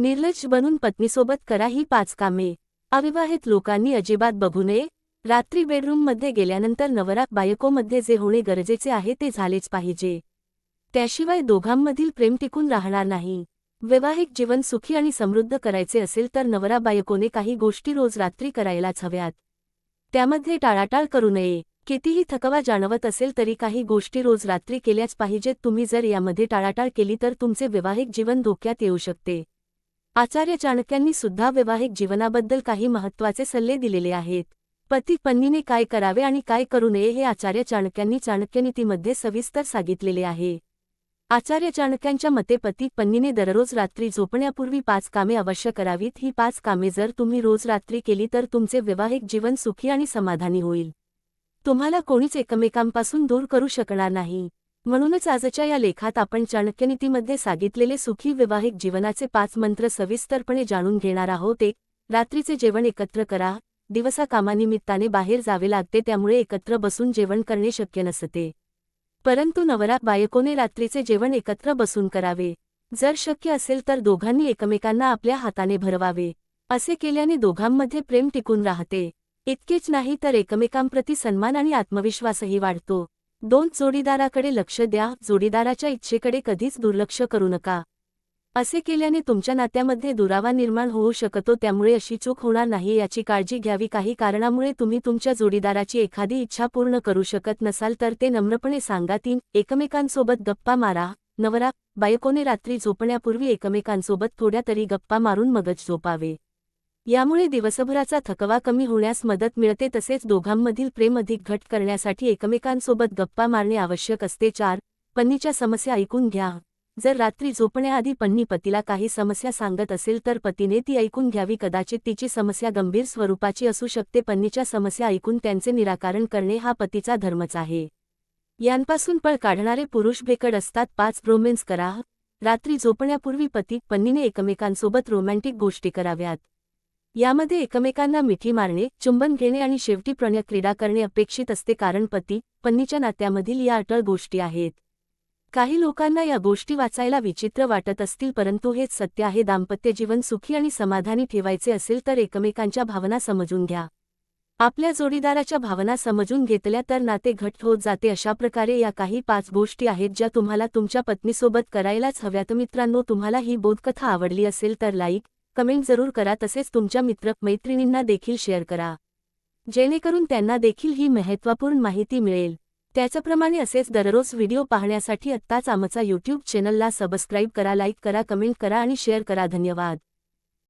निर्लज बनून पत्नीसोबत करा ही पाच कामे. अविवाहित लोकांनी अजिबात बघू नये. रात्री बेडरूममध्ये गेल्यानंतर नवरा बायकोमध्ये जे होणे गरजेचे आहे ते झालेच पाहिजे. त्याशिवाय दोघांमधील प्रेम टिकून राहणार नाही. वैवाहिक जीवन सुखी आणि समृद्ध करायचे असेल तर नवरा बायकोने काही गोष्टी रोज रात्री करायलाच हव्यात. त्यामध्ये टाळाटाळ करू नये. कितीही थकवा जाणवत असेल तरी काही गोष्टी रोज रात्री केल्याच पाहिजेत. तुम्ही जर यामध्ये टाळाटाळ केली तर तुमचे वैवाहिक जीवन धोक्यात येऊ शकते. आचार्य चाणक्यांनी सुद्धा वैवाहिक जीवनाबद्दल काही महत्त्वाचे सल्ले दिलेले आहेत. पती पत्नीने काय करावे आणि काय करू नये हे आचार्य चाणक्यांनी चाणक्यनीतीमध्ये सविस्तर सांगितलेले आहे. आचार्य चाणक्यांच्या मते पती पत्नीने दररोज रात्री झोपण्यापूर्वी पाच कामे अवश्य करावीत. ही पाच कामे जर तुम्ही रोज रात्री केली तर तुमचे वैवाहिक जीवन सुखी आणि समाधानी होईल. तुम्हाला कोणीच एकमेकांपासून दूर करू शकणार नाही. म्हणूनच आजच्या या लेखात आपण चाणक्यनीतीमध्ये सांगितलेले सुखी वैवाहिक जीवनाचे पाच मंत्र सविस्तरपणे जाणून घेणार आहोत. एक रात्रीचे जेवण एकत्र करा. दिवसा कामानिमित्ताने बाहेर जावे लागते त्यामुळे एकत्र बसून जेवण करणे शक्य नसते. परंतु नवरा बायकोने रात्रीचे जेवण एकत्र बसून करावे. जर शक्य असेल तर दोघांनी एकमेकांना आपल्या हाताने भरवावे. असे केल्याने दोघांमध्ये प्रेम टिकून राहते. इतकेच नाही तर एकमेकांप्रती सन्मान आणि आत्मविश्वासही वाढतो. दोन जोडीदाराकडे लक्ष द्या जोडीदाराच्या इच्छेकडे कधीच दुर्लक्ष करू नका. असे केल्याने तुमच्या नात्यामध्ये दुरावा निर्माण होऊ शकतो त्यामुळे अशी चूक होणार नाही याची काळजी घ्यावी. काही कारणामुळे तुम्ही तुमच्या जोडीदाराची एखादी इच्छा पूर्ण करू शकत नसाल तर ते नम्रपणे सांगा तीन एकमेकांसोबत गप्पा मारा नवरा बायकोने रात्री झोपण्यापूर्वी एकमेकांसोबत थोड्या तरी गप्पा मारून मगच झोपावे. यामुळे दिवसभराचा थकवा कमी होण्यास मदत मिळते तसेच दोघांमधील प्रेम अधिक घट करण्यासाठी एकमेकांसोबत गप्पा मारणे आवश्यक असते. चार पन्नीच्या समस्या ऐकून घ्या. जर रात्री झोपण्याआधी पन्नी पतीला काही समस्या सांगत असेल तर पतीने ती ऐकून घ्यावी. कदाचित तिची समस्या गंभीर स्वरूपाची असू शकते. पन्नीच्या समस्या ऐकून त्यांचे निराकरण करणे हा पतीचा धर्मच आहे. यांपासून पळ काढणारे पुरुष बेकड असतात. पाच रोमेन्स करा. रात्री झोपण्यापूर्वी पती पन्नीने एकमेकांसोबत रोमॅन्टिक गोष्टी कराव्यात. यामध्ये एकमेकांना मिठी मारणे चुंबन घेणे आणि शेवटी प्रणयक्रीडा करणे अपेक्षित असते कारण पती पत्नीच्या नात्यामधील या अटळ गोष्टी आहेत. काही लोकांना या गोष्टी वाचायला विचित्र वाटत असतील परंतु हेच सत्य आहे दाम्पत्य जीवन सुखी आणि समाधानी ठेवायचे असेल तर एकमेकांच्या भावना समजून घ्या. आपल्या जोडीदाराच्या भावना समजून घेतल्या तर नाते घट होत जाते अशा प्रकारे या काही पाच गोष्टी आहेत ज्या तुम्हाला तुमच्या पत्नीसोबत करायलाच हव्यात. मित्रांनो तुम्हाला ही बोधकथा आवडली असेल तर लाईक कमेंट जरूर करा तसेच तुमच्या मित्र मैत्रिणींना देखील शेअर करा. जेणेकरून त्यांना देखील ही महत्त्वपूर्ण माहिती मिळेल. त्याचप्रमाणे असेच दररोज व्हिडिओ पाहण्यासाठी आत्ताच आमचा यूट्यूब चॅनलला सबस्क्राईब करा लाईक करा कमेंट करा आणि शेअर करा. धन्यवाद.